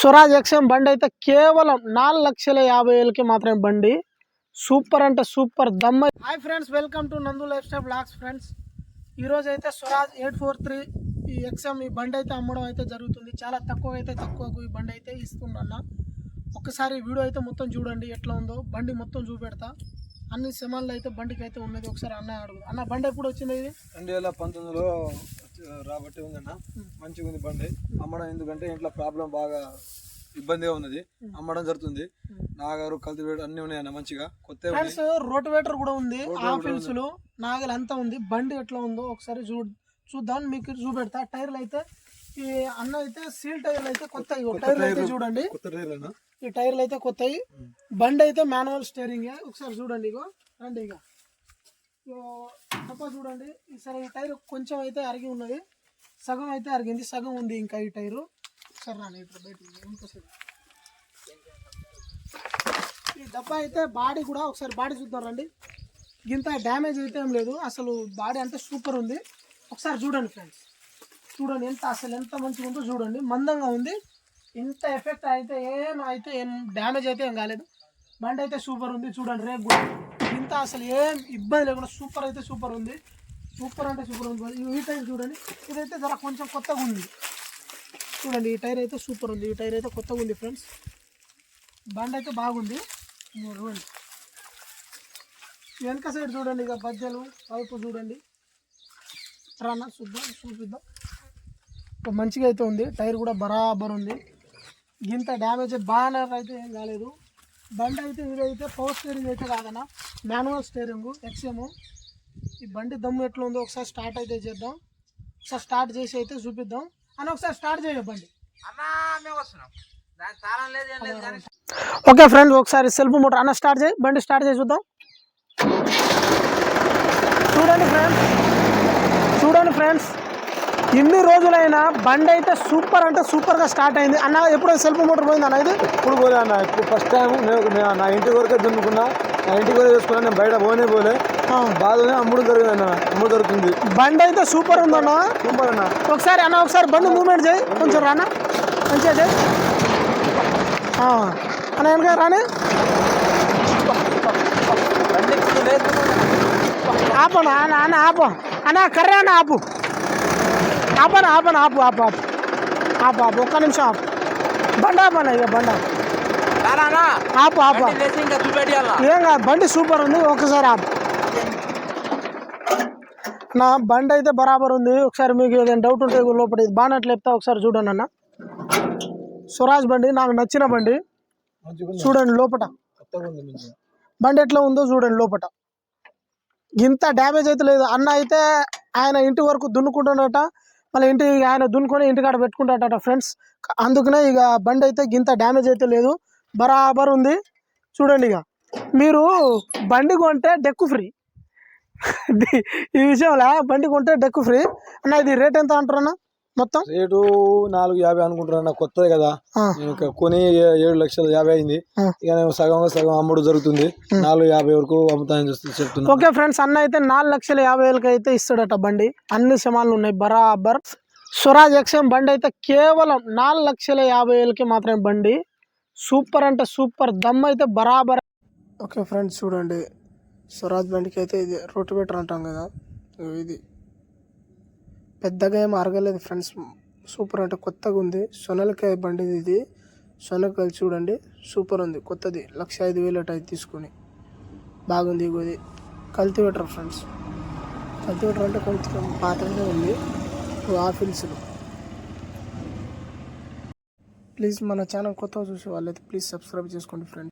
Swaraj XM బండి అయితే కేవలం నాలుగు లక్షల యాభై వేలకి మాత్రమే బండి. సూపర్ అంటే super Damma. Hi friends welcome to Nandu lifestyle blogs friends. ఈరోజు అయితే స్వరాజ్ ఎయిట్ ఫోర్ త్రీ ఈ ఎక్స్ఎం ఈ బండి అయితే అమ్మడం అయితే జరుగుతుంది. చాలా తక్కువ అయితే తక్కువకు ఈ బండి అయితే ఇస్తుండన్న. ఒక్కసారి వీడియో అయితే మొత్తం చూడండి ఎట్లా ఉందో. బండి మొత్తం చూపెడతా. అన్ని సెమాన్లు అయితే బండికి అయితే ఉన్నది. ఒకసారి అన్న అడుగు. అన్న బండి ఎప్పుడు వచ్చింది ఇది? రెండు వేల పంతొమ్మిదిలో రాబట్టి ఉందన్న. మంచిగా ఉంది బండి. అమ్మడం ఎందుకంటే ఇంట్లో ప్రాబ్లం బాగా ఇబ్బందిగా ఉన్నది. అమ్మడం జరుగుతుంది. నాగారు కల్టివేట్ అన్ని ఉన్నాయన్న మంచిగా. కొత్త రోటివేటర్ కూడా ఉంది. ఆఫీసులు నాగలి అంతా ఉంది. బండి ఎట్లా ఉందో ఒకసారి చూ చూద్దాం. మీకు చూపెడతా. టైర్లు అయితే ఈ అన్న అయితే సీల్ టైర్లు అయితే కొత్త టైర్లు అయితే చూడండి. ఈ టైర్లు అయితే కొత్తవి బండి అయితే మాన్యువల్ స్టీరింగ్. ఒకసారి చూడండి ఇగో. రండి ఇక ఇగో. తప్ప చూడండి. ఈసారి ఈ టైర్ కొంచెం అయితే అరిగి ఉన్నది. సగం అయితే అరిగింది. సగం ఉంది ఇంకా ఈ టైరు. సరే ఇప్పుడు బయట ఈ డబ్బా అయితే బాడీ కూడా ఒకసారి బాడీ చూద్దాం రండి. ఇంత డ్యామేజ్ అయితే ఏం లేదు. అసలు బాడీ అంటే సూపర్ ఉంది. ఒకసారి చూడండి ఫ్రెండ్స్. చూడండి ఎంత అసలు ఎంత మంచిగా ఉందో చూడండి. మందంగా ఉంది. ఇంత ఎఫెక్ట్ అయితే ఏం అయితే ఏం డ్యామేజ్ అయితే ఏం కాలేదు. బండి అయితే సూపర్ ఉంది చూడండి రేపు కూడా. ఇంత అసలు ఏం ఇబ్బంది లేకుండా సూపర్ అయితే సూపర్ ఉంది. సూపర్ అంటే సూపర్ ఉంది ఈ టైర్ చూడండి. ఇదైతే జర కొంచెం కొత్తగా ఉంది. చూడండి ఈ టైర్ అయితే సూపర్ ఉంది. ఈ టైర్ అయితే కొత్తగా ఉంది ఫ్రెండ్స్. బండి అయితే బాగుంది. ఇదిగో చూడండి. వెనక సైడ్ చూడండి ఇక బజ్జలు పైపు చూడండి. రానా చూద్దాం చూపిద్దాం. మంచిగా అయితే ఉంది. టైర్ కూడా బరాబర్ ఉంది. ఇంత డ్యామేజ్ బాగానే అయితే ఏం కాలేదు. బండి అయితే ఇదైతే పవర్ స్టీరింగ్ అయితే కాదన్న. మాన్యువల్ స్టీరింగ్ ఎక్స్ఎమ్ ఈ బండి దమ్ము ఎట్లా ఉందో ఒకసారి స్టార్ట్ అయితే చేద్దాం. ఒకసారి స్టార్ట్ చేసి అయితే చూపిద్దాం. అని ఒకసారి స్టార్ట్ చేయ బండి. ఓకే ఫ్రెండ్స్ ఒకసారి సెల్ఫ్ మోటార్. అన్న స్టార్ట్ చేయి. బండి స్టార్ట్ చేసి చూద్దాం. చూడండి ఫ్రెండ్స్. చూడండి ఫ్రెండ్స్. ఇన్ని రోజులైనా బండి అయితే సూపర్ అంటే సూపర్గా స్టార్ట్ అయింది. అన్న ఎప్పుడో సెల్ఫ్ మోటార్ పోయింది అన్న ఇది? ఇప్పుడు పోలే అన్న. ఇప్పుడు ఫస్ట్ టైం నేను నా ఇంటి వరకే దున్నుకున్నా. నా ఇంటి వరకు చేసుకున్నా నేను బయట పోనే పోలే. ఆ, బాధనే అమ్ముడు జరిగింది అన్న. అమ్ముడు దొరుకుతుంది బండి అయితే సూపర్ ఉందన్న. సూపర్ అన్న. ఒకసారి అన్న ఒకసారి బండి మూమెంట్ చేయి. కొంచెం రానా? మంచిగా చేయి. ఆ, అన్న వెనక రాని. ఆపను అన్న అన్న ఆపు. అన్న కర్రే అన్న ఆపు. ఆపను ఆపను ఆపు ఆపు ఆపు. ఆపు ఆపు. ఒక్క నిమిషం ఆపు. బండి ఆపన్న ఇక బండి? ఆపు ఆపు ఆపు. ఏం కాదు బండి సూపర్ ఉంది ఒకసారి ఆపు. నా బండి అయితే బరాబర్ ఉంది ఒకసారి మీకు ఏదైనా డౌట్ ఉంటే లోపల ఇది బాగా చెప్తా ఒకసారి చూడండి అన్న. స్వరాజ్ బండి నాకు నచ్చిన బండి. చూడండి లోపట. బండి ఎట్లా ఉందో చూడండి లోపట. ఇంత డ్యామేజ్ అయితే లేదు. అన్న అయితే ఆయన ఇంటి వరకు దున్నుకుంటున్నట మళ్ళీ ఇంటి ఆయన దున్నుకొని ఇంటికాడ పెట్టుకుంటాడట ఫ్రెండ్స్. అందుకనే ఇక బండి అయితే ఇంత డ్యామేజ్ అయితే లేదు. బరాబర్ ఉంది. చూడండి ఇక. మీరు బండి కొంటే డెక్కు ఫ్రీ. ఈ విషయంలో బండి కొంటే డెక్కు ఫ్రీ. అన్న ఇది రేట్ ఎంత అంటారన్నా మొత్తం? రేటు నాలుగు యాభై అనుకుంటున్నా కొత్తది కదా. నేను ఇక కొని ఏడు లక్షల యాభై అయింది. ఇక నేను సగం సగం అమ్ముడు జరుగుతుంది. నాలుగు యాభై వరకు అమ్ముతానని చూస్తూ చెప్తున్నా. ఓకే ఫ్రెండ్స్ అన్న అయితే నాలుగు లక్షల యాభై వేలకి అయితే ఇస్తాడట బండి. అన్ని సమాన్లు ఉన్నాయి బరాబర్. స్వరాజ్ ఎక్స్ఎం బండి అయితే కేవలం నాలుగు లక్షల యాభై వేలకి మాత్రమే బండి. సూపర్ అంటే సూపర్ దమ్ అయితే బరాబర్. ఓకే ఫ్రెండ్స్ చూడండి. స్వరాజ్ బండికి అయితే ఇది రోటివేటర్ అంటాం కదా. ఇది పెద్దగా ఏం అరగలేదు ఫ్రెండ్స్ సూపర్ అంటే కొత్తగా ఉంది. సొనలకాయ బండి ఇది. సొనకాయలు చూడండి. సూపర్ ఉంది. కొత్తది. లక్ష ఐదు వేలు అటు తీసుకుని. బాగుంది ఇగోది కల్టివేటర్ ఫ్రెండ్స్ కల్టివేటర్ అంటే కొంచెం పాతగా ఉంది. ఆఫీల్స్లో ప్లీజ్ మన ఛానల్ కొత్తగా చూసే వాళ్ళైతే ప్లీజ్ సబ్స్క్రైబ్ చేసుకోండి ఫ్రెండ్స్